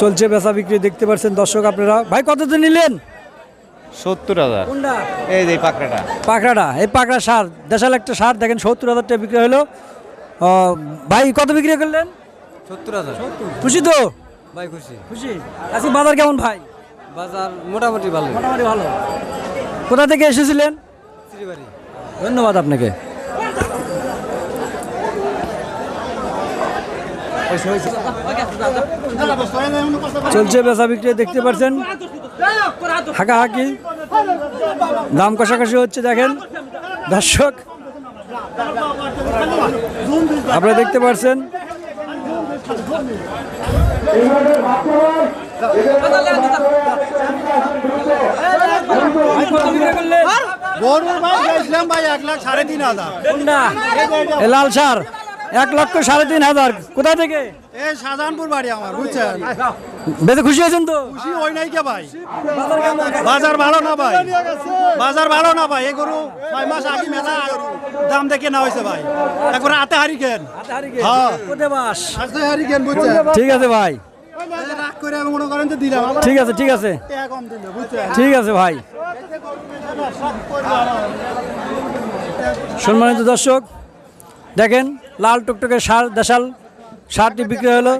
চলছে বেচা বিক্রি দেখতে পাচ্ছেন দর্শক আপনারা। ভাই কত দিন নিলেন? সত্তর হাজার। এই যে পাকড়াটা। পাকড়াটা এই পাকড়া সার দেশাল একটা সার দেখেন সত্তর হাজার টাকা বিক্রি হলো। ভাই কত বিক্রি করলেন? সত্তর হাজার। খুশি তো? ভাই খুশি। খুশি? আজকে বাজার কেমন ভাই? বাজার মোটামুটি ভালো। মোটামুটি ভালো। কোথা থেকে এসেছিলেন? ধন্যবাদ আপনাকে। চলছে বেচা বিক্রি দেখতে পাচ্ছেন হাঁকাহাঁকি। দাম কষাকষি হচ্ছে দেখেন। দর্শক আপনারা দেখতে পাচ্ছেন লাল সার। এক লক্ষ সাড়ে তিন হাজার। কোথা থেকে? এই শাহজাহানপুর বাড়ি আমার বুঝছেন? বেঁধে খুশি হয়েছেন তো? খুশি ওই নাই কে ভাই? বাজার ভালো না ভাই? বাজার ভালো না ভাই? এই গরু ছয় মাস আগে মেলা দাম দেখে না হয়েছে ভাই। একবার হাতে হারি কেন? হ্যাঁ। কোথায় হারি কেন বুঝছেন? ঠিক আছে ভাই। ঠিক আছে ঠিক আছে। ঠিক আছে ভাই। সম্মানিত দর্শক দেখেন লাল টুকটুকে সার দেশাল সারটি বিক্রি হলো।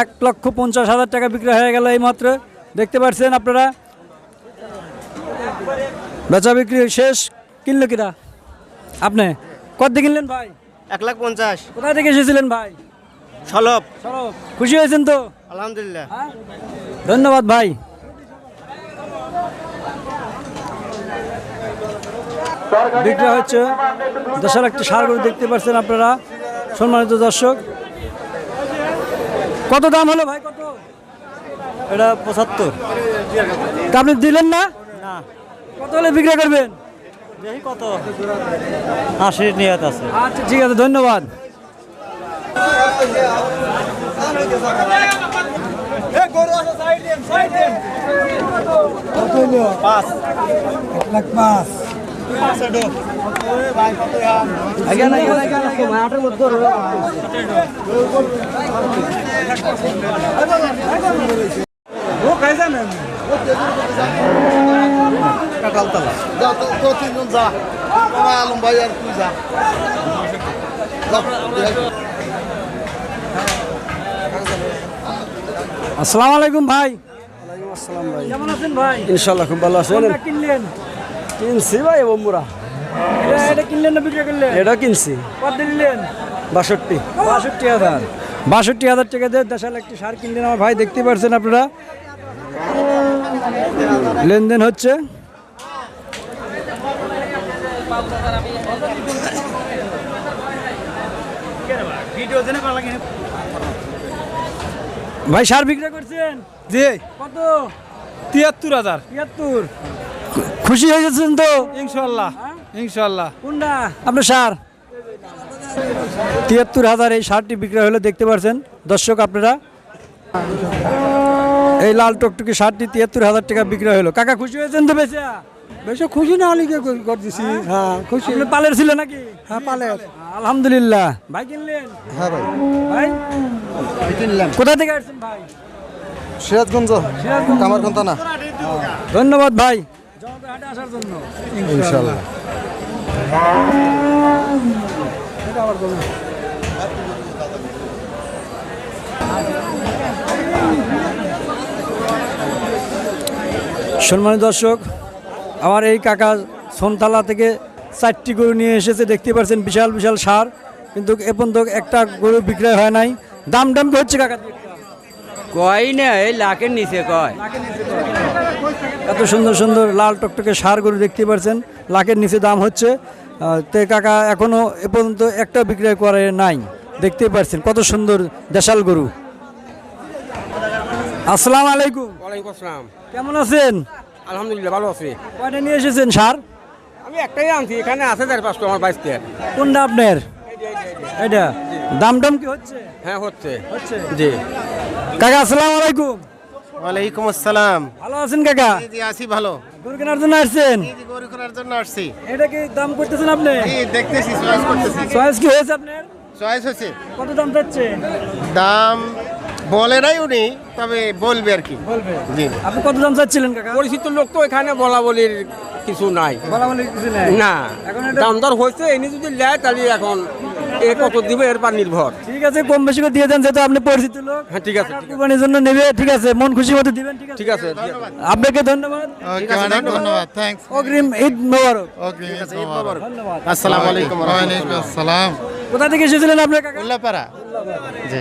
এক লক্ষ পঞ্চাশ হাজার টাকা বিক্রি হয়ে গেল এই মাত্র দেখতে পাচ্ছেন আপনারা? বেচা বিক্রি শেষ কিনলো কিনা? আপনি কত দিয়ে কিনলেন ভাই? এক লাখ পঞ্চাশ। কোথায় থেকে এসেছিলেন ভাই? সলভ। সরব খুশি হয়েছেন তো? আলহামদুলিল্লাহ। ধন্যবাদ ভাই। বিক্রি হচ্ছে দেশের একটি সার গরু দেখতে পাচ্ছেন আপনারা সম্মানিত দর্শক। কত দাম হলো ভাই কত? এটা পঁচাত্তর। তা আপনি দিলেন না? কত হলে বিক্রি করবেন? দেখি কত। আশির নিয়ত আছে। আচ্ছা ঠিক আছে ধন্যবাদ। যা তো তো তিনজন যা আমার আলম ভাই। আর তুই যা আসসালামু আলাইকুম ভাই। কেমন আছেন ভাই? ইনশাল্লাহ খুব ভালো আছেন কিনলেন? কিনছি ভাই বম্বুরা এটা- এটা কিনলেন না বিক্রি করলেন? এটা কিনছি। কত দিলেন? বাষট্টি। বাষট্টি হাজার। বাষট্টি হাজার টাকা দিয়ে দেশাল একটি সার কিনলেন আমার ভাই দেখতে পাচ্ছেন আপনারা। লেনদেন হচ্ছে। ভাই সার বিক্রি করছেন? জি। কত? তিয়াত্তর হাজার। তিয়াত্তর। খুশি হয়ে গেছেন তো? ইনশাল্লাহ ইনশাল্লাহ। কোনটা? আপনার সার? তিয়াত্তর হাজার এই সারটি বিক্রয় হলে দেখতে পাচ্ছেন দর্শক আপনারা এই লাল টকটকি সারটি তিয়াত্তর হাজার টাকা বিক্রয় হলো। কাকা খুশি হয়েছেন তো বেশি? বেশি খুশি না হলে করে দিছি হ্যাঁ খুশি। আপনি পালের ছিল নাকি? হ্যাঁ পালে আলহামদুলিল্লাহ। ভাই কিনলেন? হ্যাঁ ভাই। ভাই? কিনলাম। কোথা থেকে আসছেন ভাই? সিরাজগঞ্জ কামারগঞ্জ না ধন্যবাদ ভাই। আসার জন্য। ইনশাল্লাহ সম্মানিত দর্শক আমার এই কাকা সোনতলা থেকে চারটি গরু নিয়ে এসেছে দেখতে পাচ্ছেন বিশাল বিশাল সার। কিন্তু এ পর্যন্ত একটা গরু বিক্রয় হয় নাই। দাম দাম কি হচ্ছে কাকা? কয় না এই লাখের নিচে কয়। এত সুন্দর সুন্দর লাল টকটকে সার গরু দেখতে পাচ্ছেন লাখের নিচে দাম হচ্ছে। তে কাকা এখনও এ পর্যন্ত একটা বিক্রয় করে নাই। দেখতে পাচ্ছেন কত সুন্দর দেশাল গরু। আসসালাম আলাইকুম। ওয়ালাইকুম আসসালাম। কেমন আছেন? আলহামদুলিল্লাহ ভালো আছি। কয়টা নিয়ে এসেছেন সার? আমি একটাই আনছি এখানে আছে চার পাঁচটা আমার বাইশতে কোনটা আপনার? এটা দাম দাম কি হচ্ছে? হ্যাঁ হচ্ছে। হচ্ছে? জি। কাকা আসসালামু আলাইকুম। ওয়ালাইকুম আসসালাম। ভালো আছেন কাকা? জি আছি ভালো। গরু কেনার জন্য আসছেন? জি গরু করার জন্য আসছি। এটা কি দাম করতেছেন আপনি? জি দেখতেছি চয়েস করতেছি। চয়েস কি হয়েছে আপনার? চয়েস হচ্ছে কত দাম যাচ্ছে দাম বলে নাই উনি তবে বলবে আর কি। বলবে। জি। আপনি কত দাম চাচ্ছিলেন কাকা? পরিচিত লোক তো এখানে বলা বলির কিছু নাই। বলা বলি কিছু নাই? না। এখন দাম দর হয়েছে এনে যদি নেয় তাহলে এখন এ কত দিবে? এর পর নির্ভর। ঠিক আছে কম বেশি করে দিয়ে দেন যেহেতু আপনি পরিচিত লোক। হ্যাঁ ঠিক আছে কুরবানির জন্য নেবে ঠিক আছে মন খুশি মতো দিবেন ঠিক আছে? ঠিক আছে আপনাকে ধন্যবাদ। ধন্যবাদ। থ্যাংকস অগ্রিম ঈদ মোবারক। ওকে ধন্যবাদ। আসসালামু আলাইকুম ওয়া আসসালাম। কোথা থেকে এসেছিলেন আপনি কাকা? উল্লাপাড়া। জি।